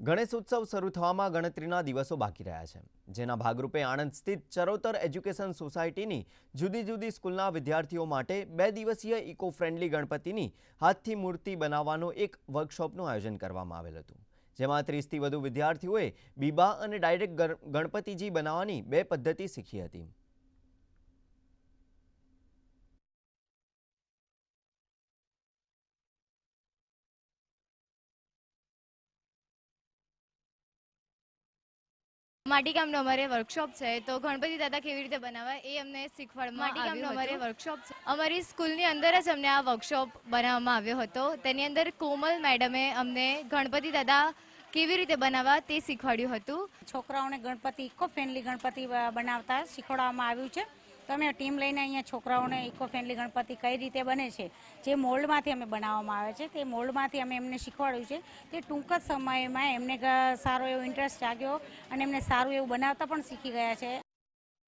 ગણેશ ઉત્સવ શરૂ થવામાં ગણતરીના દિવસો બાકી રહ્યા છે. જેના ભાગરૂપે આણંદ સ્થિત ચરોતર એજ્યુકેશન સોસાયટીની જુદી જુદી સ્કૂલના વિદ્યાર્થીઓ માટે બે દિવસીય ઇકો ફ્રેન્ડલી ગણપતિની હાથથી મૂર્તિ બનાવવાનો એક વર્કશોપનું આયોજન કરવામાં આવેલ હતું. જેમાં ત્રીસથી વધુ વિદ્યાર્થીઓએ બીબા અને ડાયરેક્ટ ગણપતિજી બનાવવાની બે પદ્ધતિ શીખી હતી. માટીકામનો અમારે વર્કશોપ છે તો ગણપતિ દાદા કેવી રીતે બનાવવા એ અમને શીખવાડ માટીકામનો અમારે વર્કશોપ છે. અમારી સ્કૂલની અંદર જ અમને આ વર્કશોપ બનાવવામાં આવ્યો હતો. તેની અંદર કોમલ મેડમે અમને ગણપતિ દાદા કેવી રીતે બનાવવા તે શીખવાડ્યું હતું. છોકરાઓને ગણપતિ ઇકો ફ્રેન્ડલી ગણપતિ બનાવતા શીખવાડવામાં આવ્યું છે. અમે ટીમ લઈને અહીંયા છોકરાઓને ઇકો ફ્રેન્ડલી ગણપતિ કઈ રીતે બને છે, જે મોલ્ડમાંથી અમે બનાવવામાં આવે છે, તે મોલ્ડમાંથી અમે એમને શીખવાડ્યું છે. તે ટૂંક જ સમયમાં એમને સારો એવો ઇન્ટરેસ્ટ જાગ્યો અને એમને સારું એવું બનાવતા પણ શીખી ગયા છે.